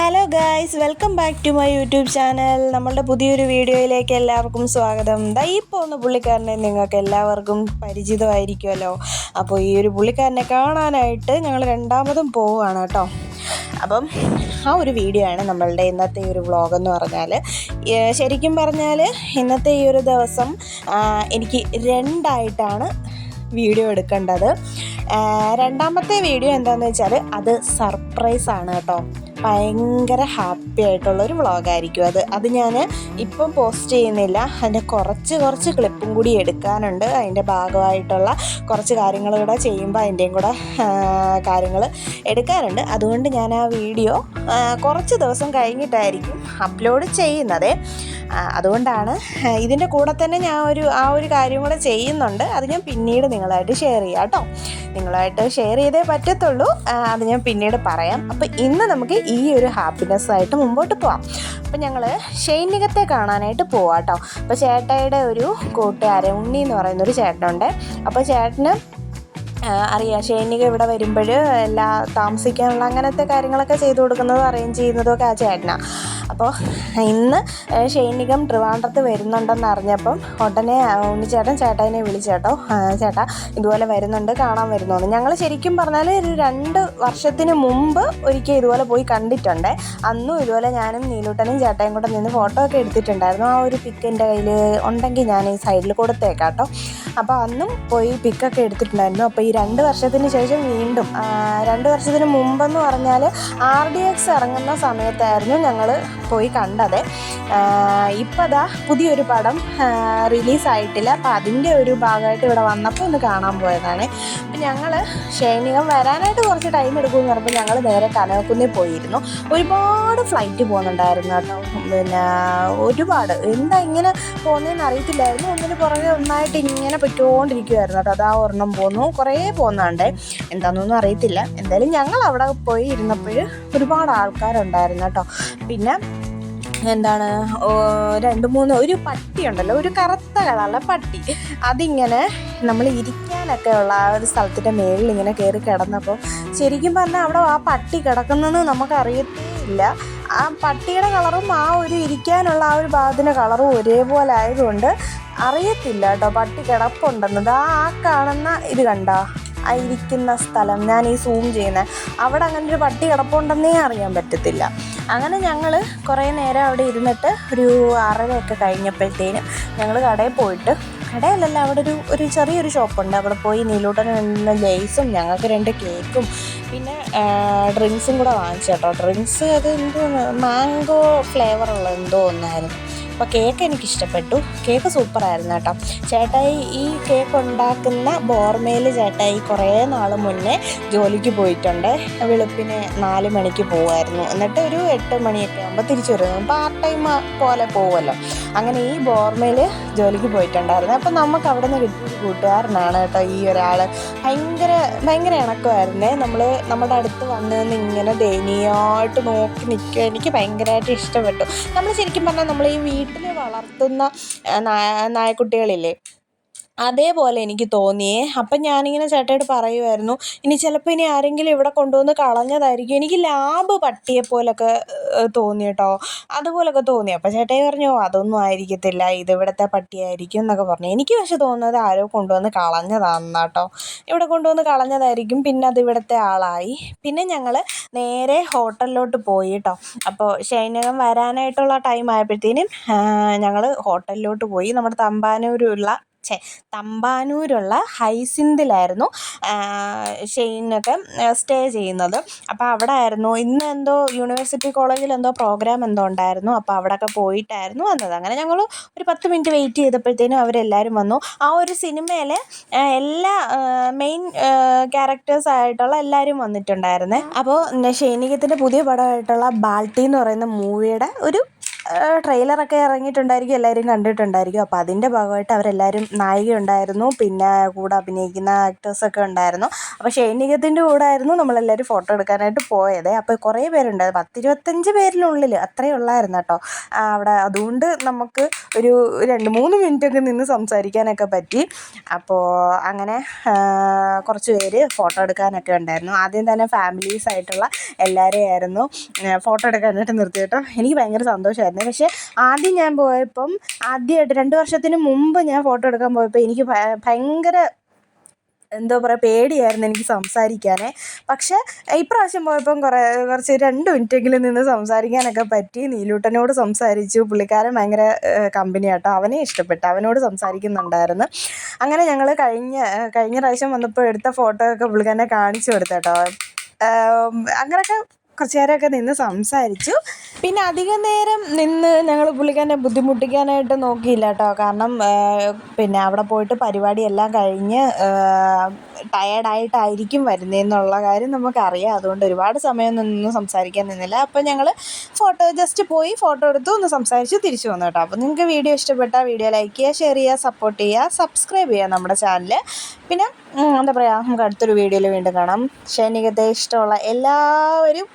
Hello guys welcome back to my YouTube channel നമ്മളുടെ പുതിയൊരു വീഡിയോയിലേക്ക് എല്ലാവർക്കും സ്വാഗതം. ദാ ഈ പോകുന്ന പുള്ളിക്കാരനെ നിങ്ങൾക്ക് എല്ലാവർക്കും പരിചിതമായിരിക്കുമല്ലോ. അപ്പോൾ ഈ ഒരു പുള്ളിക്കാരനെ കാണാനായിട്ട് ഞങ്ങൾ രണ്ടാമതും പോവുകയാണ് കേട്ടോ. അപ്പം ആ ഒരു വീഡിയോ ആണ് നമ്മളുടെ ഇന്നത്തെ ഒരു വ്ളോഗ് എന്ന് പറഞ്ഞാൽ ശരിക്കും പറഞ്ഞാൽ ഇന്നത്തെ ഈ ഒരു ദിവസം എനിക്ക് രണ്ടായിട്ടാണ് വീഡിയോ എടുക്കേണ്ടത്. രണ്ടാമത്തെ വീഡിയോ എന്താണെന്ന് വെച്ചാൽ അത് സർപ്രൈസ് ആണ് കേട്ടോ. ഭയങ്കര ഹാപ്പി ആയിട്ടുള്ള ഒരു വ്ളോഗായിരിക്കും അത്. അത് ഞാൻ ഇപ്പം പോസ്റ്റ് ചെയ്യുന്നില്ല. അതിന്റെ കുറച്ച് കുറച്ച് ക്ലിപ്പും കൂടി എടുക്കാനുണ്ട്. അതിന്റെ ഭാഗമായിട്ടുള്ള കുറച്ച് കാര്യങ്ങൾ കൂടെ ചെയ്യുമ്പോൾ അതിന്റെയും കൂടെ കാര്യങ്ങൾ എടുക്കാനുണ്ട്. അതുകൊണ്ട് ഞാൻ ആ വീഡിയോ കുറച്ച് ദിവസം കഴിഞ്ഞിട്ടായിരിക്കും അപ്ലോഡ് ചെയ്യുന്നത്. അതുകൊണ്ടാണ് ഇതിന്റെ കൂടെ തന്നെ ഞാൻ ഒരു ആ ഒരു കാര്യം കൂടെ ചെയ്യുന്നുണ്ട്. അത് ഞാൻ പിന്നീട് നിങ്ങളായിട്ട് ഷെയർ ചെയ്യാം കേട്ടോ. നിങ്ങളായിട്ട് ഷെയർ ചെയ്തേ പറ്റത്തുള്ളൂ. അത് ഞാൻ പിന്നീട് പറയാം. അപ്പോൾ ഇന്ന് നമുക്ക് ഈ ഒരു ഹാപ്പിനെസ് ആയിട്ട് മുമ്പോട്ട് പോവാം. അപ്പോൾ ഞങ്ങൾ ഷൈനികത്തെ കാണാനായിട്ട് പോവാം കേട്ടോ. അപ്പോൾ ചേട്ടയുടെ ഒരു കൂട്ടുകാരൻ ഉണ്ണി എന്ന് പറയുന്ന ഒരു ചേട്ടനുണ്ട്. അപ്പോൾ ചേട്ടന് അറിയാം ഷൈനിക ഇവിടെ വരുമ്പോൾ എല്ലാ താമസിക്കാനുള്ള അങ്ങനത്തെ കാര്യങ്ങളൊക്കെ ചെയ്തു കൊടുക്കുന്നതും അറേഞ്ച് ചെയ്യുന്നതും ഒക്കെ ആ ചേട്ടനാണ് അപ്പോൾ ഇന്ന് ഷെയ്നികം ട്രിവാൻഡ്രത്ത് വരുന്നുണ്ടെന്ന് അറിഞ്ഞപ്പം ഉടനെ ഉണ്ണിച്ചേട്ടൻ ചേട്ടനെ വിളിച്ചേട്ടോ ചേട്ടാ ഇതുപോലെ വരുന്നുണ്ട് കാണാൻ വരുന്നു ഞങ്ങൾ ശരിക്കും പറഞ്ഞാൽ ഒരു രണ്ട് വർഷത്തിന് മുമ്പ് ഒരിക്കൽ ഇതുപോലെ പോയി കണ്ടിട്ടുണ്ട്. അന്നും ഇതുപോലെ ഞാനും നീലൂട്ടനും ചേട്ടയും കൂടെ നിന്ന് ഫോട്ടോ ഒക്കെ എടുത്തിട്ടുണ്ടായിരുന്നു. ആ ഒരു പിക്ക് എന്റെ കയ്യിൽ ഉണ്ടെങ്കിൽ ഞാൻ ഈ സൈഡിൽ കൊടുത്തേക്കാം കേട്ടോ. അപ്പോൾ അന്നും പോയി പിക്കൊക്കെ എടുത്തിട്ടുണ്ടായിരുന്നു. അപ്പോൾ ഈ രണ്ട് വർഷത്തിന് ശേഷം വീണ്ടും രണ്ട് വർഷത്തിന് മുമ്പെന്ന് പറഞ്ഞാൽ ആർ ഡി എക്സ് ഇറങ്ങുന്ന സമയത്തായിരുന്നു ഞങ്ങൾ പോയി കണ്ടത്. ഇപ്പം അതാ പുതിയൊരു പടം റിലീസായിട്ടില്ല. അപ്പോൾ അതിന്റെ ഒരു ഭാഗമായിട്ട് ഇവിടെ വന്നപ്പോൾ ഒന്ന് കാണാൻ പോയതാണ്. അപ്പം ഞങ്ങൾ ഷൈനികം വരാനായിട്ട് കുറച്ച് ടൈം എടുക്കും എന്ന് പറഞ്ഞപ്പോൾ ഞങ്ങൾ നേരെ കനകക്കുന്നിൽ പോയിരുന്നു. ഒരുപാട് ഫ്ലൈറ്റ് പോകുന്നുണ്ടായിരുന്നു കേട്ടോ. പിന്നെ ഒരുപാട്. എന്താ ഇങ്ങനെ പോകുന്നതെന്ന് അറിയത്തില്ലായിരുന്നു. ഒന്നിന് പുറകെ ഒന്നായിട്ട് ഇങ്ങനെ പറ്റുകൊണ്ടിരിക്കുമായിരുന്നു കേട്ടോ. അതാ ഒരെണ്ണം പോന്നു. കുറേ പോകുന്നുണ്ട് എന്താണെന്നൊന്നും അറിയത്തില്ല. എന്തായാലും ഞങ്ങൾ അവിടെ പോയി ഇരുന്നപ്പോൾ ഒരുപാട് ആൾക്കാരുണ്ടായിരുന്നു കേട്ടോ. പിന്നെ എന്താണ്? രണ്ട് മൂന്ന് ഒരു പട്ടി ഉണ്ടല്ലോ. ഒരു കറുത്ത കളറുള്ള പട്ടി. അതിങ്ങനെ നമ്മൾ ഇരിക്കാനൊക്കെ ഉള്ള ആ ഒരു സ്ഥലത്തിന്റെ മേളിൽ ഇങ്ങനെ കയറി കിടന്നപ്പോൾ ശരിക്കും പറഞ്ഞാൽ അവിടെ ആ പട്ടി കിടക്കുന്നതെന്ന് നമുക്കറിയത്തേ ഇല്ല ആ പട്ടിയുടെ കളറും ആ ഒരു ഇരിക്കാനുള്ള ആ ഒരു ഭാഗത്തിന്റെ കളറും ഒരേപോലെ ആയതുകൊണ്ട് അറിയത്തില്ല കേട്ടോ പട്ടി കിടപ്പുണ്ടെന്നത്. ആ കാണുന്ന ഇത് കണ്ടോ? ഇരിക്കുന്ന സ്ഥലം ഞാൻ ഈ സൂം ചെയ്യുന്നത് അവിടെ അങ്ങനെ ഒരു പട്ടി കിടപ്പുണ്ടെന്നേ അറിയാൻ പറ്റത്തില്ല. അങ്ങനെ ഞങ്ങൾ കുറേ നേരം അവിടെ ഇരുന്നിട്ട് ഒരു ആറരയൊക്കെ കഴിഞ്ഞപ്പോഴത്തേനും ഞങ്ങൾ കടയിൽ പോയിട്ട് കടയിലല്ല അവിടെ ഒരു ഒരു ചെറിയൊരു ഷോപ്പുണ്ട്. അവിടെ പോയി നീലൂട്ടന് വേണ്ടുന്ന ലേസും ഞങ്ങൾക്ക് രണ്ട് കേക്കും പിന്നെ ഡ്രിങ്ക്സും കൂടെ വാങ്ങിച്ചു കേട്ടോ. ഡ്രിങ്ക്സ് അത് എന്തോ മാംഗോ ഫ്ലേവറുള്ള എന്തോ ഒന്നായിരുന്നു. അപ്പോൾ കേക്ക് എനിക്ക് ഇഷ്ടപ്പെട്ടു കേക്ക് സൂപ്പറായിരുന്നു കേട്ടോ. ചേട്ടായി ഈ കേക്ക് ഉണ്ടാക്കുന്ന ബോർമയിൽ ചേട്ടായി കുറേ നാൾ മുന്നേ ജോലിക്ക് പോയിട്ടുണ്ട്. വെളുപ്പിന് നാല് മണിക്ക് പോകുമായിരുന്നു എന്നിട്ട് ഒരു എട്ട് മണിയൊക്കെ ആകുമ്പോൾ തിരിച്ചു വരുന്നു. പാർട്ട് ടൈം പോലെ പോകുമല്ലോ അങ്ങനെ ഈ ബോർമയിൽ ജോലിക്ക് പോയിട്ടുണ്ടായിരുന്നു. അപ്പോൾ നമുക്ക് അവിടെ നിന്ന് കിട്ടിയ കൂട്ടുകാരനാണ് കേട്ടോ ഈ ഒരാൾ ഭയങ്കര ഭയങ്കര ഇണക്കമായിരുന്നേ. നമ്മൾ നമ്മുടെ അടുത്ത് വന്ന് നിന്ന് ഇങ്ങനെ ദയനീയമായിട്ട് നോക്കി നിൽക്കുക എനിക്ക് ഭയങ്കരമായിട്ട് ഇഷ്ടപ്പെട്ടു. നമ്മൾ ശരിക്കും പറഞ്ഞാൽ നമ്മൾ ഈ വീട്ടിൽ വളർത്തുന്ന ആ, നായ നായക്കുട്ടികളില്ലേ? അതേപോലെ എനിക്ക് തോന്നിയേ അപ്പം ഞാനിങ്ങനെ ചേട്ടായിട്ട് പറയുമായിരുന്നു ഇനി ചിലപ്പോൾ ഇനി ആരെങ്കിലും ഇവിടെ കൊണ്ടുവന്ന് കളഞ്ഞതായിരിക്കും. എനിക്ക് ലാബ് പട്ടിയെ പോലൊക്കെ തോന്നി കേട്ടോ. അതുപോലൊക്കെ തോന്നി. അപ്പോൾ ചേട്ടായി പറഞ്ഞു "ഓ, അതൊന്നും ആയിരിക്കത്തില്ല. ഇത് പട്ടിയായിരിക്കും എന്നൊക്കെ പറഞ്ഞു. എനിക്ക് പക്ഷെ തോന്നുന്നത് ആരോ കൊണ്ടുവന്ന് കളഞ്ഞതാണെന്നാ കേട്ടോ. ഇവിടെ കൊണ്ടുവന്ന് കളഞ്ഞതായിരിക്കും. പിന്നെ അത് ഇവിടുത്തെ ആളായി. പിന്നെ ഞങ്ങൾ നേരെ ഹോട്ടലിലോട്ട് പോയി കേട്ടോ. അപ്പോൾ ശൈനകം വരാനായിട്ടുള്ള ടൈം ആയപ്പോഴത്തേനും ഞങ്ങൾ ഹോട്ടലിലോട്ട് പോയി. നമ്മുടെ തമ്പാനൂരുള്ള ഛേ തമ്പാനൂരുള്ള ഹൈസിന്തിലായിരുന്നു ഷെയ്നൊക്കെ സ്റ്റേ ചെയ്യുന്നത്. അപ്പോൾ അവിടെ ആയിരുന്നു ഇന്ന് എന്തോ യൂണിവേഴ്സിറ്റി കോളേജിൽ എന്തോ പ്രോഗ്രാം എന്തോ ഉണ്ടായിരുന്നു അപ്പോൾ അവിടെയൊക്കെ പോയിട്ടായിരുന്നു വന്നത്. അങ്ങനെ ഞങ്ങൾ ഒരു പത്ത് മിനിറ്റ് വെയിറ്റ് ചെയ്തപ്പോഴത്തേനും അവരെല്ലാവരും വന്നു. ആ ഒരു സിനിമയിലെ എല്ലാ മെയിൻ ക്യാരക്ടേഴ്സായിട്ടുള്ള എല്ലാവരും വന്നിട്ടുണ്ടായിരുന്നേ. അപ്പോൾ ഷൈനികത്തിന്റെ പുതിയ പടമായിട്ടുള്ള ബാൾട്ടി എന്ന് പറയുന്ന മൂവിയുടെ ഒരു ട്രെയിലറൊക്കെ ഇറങ്ങിയിട്ടുണ്ടായിരിക്കും എല്ലാവരും കണ്ടിട്ടുണ്ടായിരിക്കും. അപ്പോൾ അതിന്റെ ഭാഗമായിട്ട് അവരെല്ലാവരും നായിക ഉണ്ടായിരുന്നു പിന്നെ കൂടെ അഭിനയിക്കുന്ന ആക്ടേഴ്സൊക്കെ ഉണ്ടായിരുന്നു. അപ്പോൾ ഷൈനികത്തിന്റെ കൂടെ ആയിരുന്നു നമ്മളെല്ലാവരും ഫോട്ടോ എടുക്കാനായിട്ട് പോയത്. അപ്പോൾ കുറേ പേരുണ്ടായിരുന്നു പത്തിരുപത്തഞ്ച് പേരിനുള്ളിൽ അത്രയേ ഉള്ളായിരുന്നു കേട്ടോ. അവിടെ അതുകൊണ്ട് നമുക്ക് ഒരു രണ്ട് മൂന്ന് മിനിറ്റൊക്കെ നിന്ന് സംസാരിക്കാനൊക്കെ പറ്റി. അപ്പോൾ അങ്ങനെ കുറച്ച് പേര് ഫോട്ടോ എടുക്കാനൊക്കെ ഉണ്ടായിരുന്നു. ആദ്യം തന്നെ ഫാമിലീസ് ആയിട്ടുള്ള എല്ലാവരെയായിരുന്നു ഫോട്ടോ എടുക്കാനായിട്ട് നിർത്തി കേട്ടോ. എനിക്ക് ഭയങ്കര സന്തോഷമായിരുന്നു. പക്ഷേ ആദ്യം ഞാൻ പോയപ്പം ആദ്യമായിട്ട് രണ്ട് വർഷത്തിന് മുമ്പ് ഞാൻ ഫോട്ടോ എടുക്കാൻ പോയപ്പോൾ എനിക്ക് ഭയങ്കര എന്തോ പറയുക പേടിയായിരുന്നു എനിക്ക് സംസാരിക്കാനേ. പക്ഷേ ഇപ്രാവശ്യം പോയപ്പം കുറേ കുറച്ച് രണ്ട് മിനിറ്റെങ്കിലും നിന്ന് സംസാരിക്കാനൊക്കെ പറ്റി. നീലൂട്ടനോട് സംസാരിച്ചു. പുള്ളിക്കാരൻ ഭയങ്കര കമ്പനി കമ്പനിയാട്ടോ. അവനെ ഇഷ്ടപ്പെട്ടു. അവനോട് സംസാരിക്കുന്നുണ്ടായിരുന്നു. അങ്ങനെ ഞങ്ങൾ കഴിഞ്ഞ കഴിഞ്ഞ പ്രാവശ്യം വന്നപ്പോൾ എടുത്ത ഫോട്ടോ ഒക്കെ പുള്ളിക്കാരനെ കാണിച്ചു കൊടുത്തേട്ടോ. അങ്ങനെയൊക്കെ കുറച്ച് നേരമൊക്കെ നിന്ന് സംസാരിച്ചു. പിന്നെ അധികം നേരം നിന്ന് ഞങ്ങൾ പുള്ളിക്കാരനെ ബുദ്ധിമുട്ടിക്കാനായിട്ട് നോക്കിയില്ല കേട്ടോ. കാരണം പിന്നെ അവിടെ പോയിട്ട് പരിപാടിയെല്ലാം കഴിഞ്ഞ് ടയേർഡായിട്ടായിരിക്കും വരുന്നതെന്നുള്ള കാര്യം നമുക്കറിയാം. അതുകൊണ്ട് ഒരുപാട് സമയം നിന്ന് സംസാരിക്കാൻ നിന്നില്ല. അപ്പോൾ ഞങ്ങൾ ഫോട്ടോ ജസ്റ്റ് പോയി ഫോട്ടോ എടുത്തു ഒന്ന് സംസാരിച്ച് തിരിച്ചു വന്നു കേട്ടോ. അപ്പോൾ നിങ്ങൾക്ക് വീഡിയോ ഇഷ്ടപ്പെട്ടാൽ വീഡിയോ ലൈക്ക് ചെയ്യുക ഷെയർ ചെയ്യുക സപ്പോർട്ട് ചെയ്യുക സബ്സ്ക്രൈബ് ചെയ്യുക നമ്മുടെ ചാനൽ പിന്നെ എന്താ പറയുക നമുക്ക് അടുത്തൊരു വീഡിയോയിൽ വീണ്ടും കാണാം. ഷൈനികത്തെ ഇഷ്ടമുള്ള എല്ലാവരും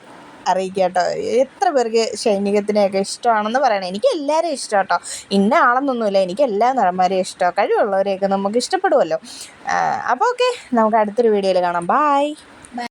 അറിയിക്കുക കേട്ടോ. എത്ര പേർക്ക് സൈനികത്തിനെയൊക്കെ ഇഷ്ടമാണെന്ന് പറയണം. എനിക്ക് എല്ലാവരും ഇഷ്ടം കേട്ടോ. ഇന്ന ആളെന്നൊന്നുമില്ല. എനിക്ക് എല്ലാ നടന്മാരെയും ഇഷ്ടമാണ് കഴിവുള്ളവരെയൊക്കെ നമുക്ക് ഇഷ്ടപ്പെടുമല്ലോ. അപ്പോൾ ഓക്കെ. നമുക്ക് അടുത്തൊരു വീഡിയോയിൽ കാണാം. ബായ്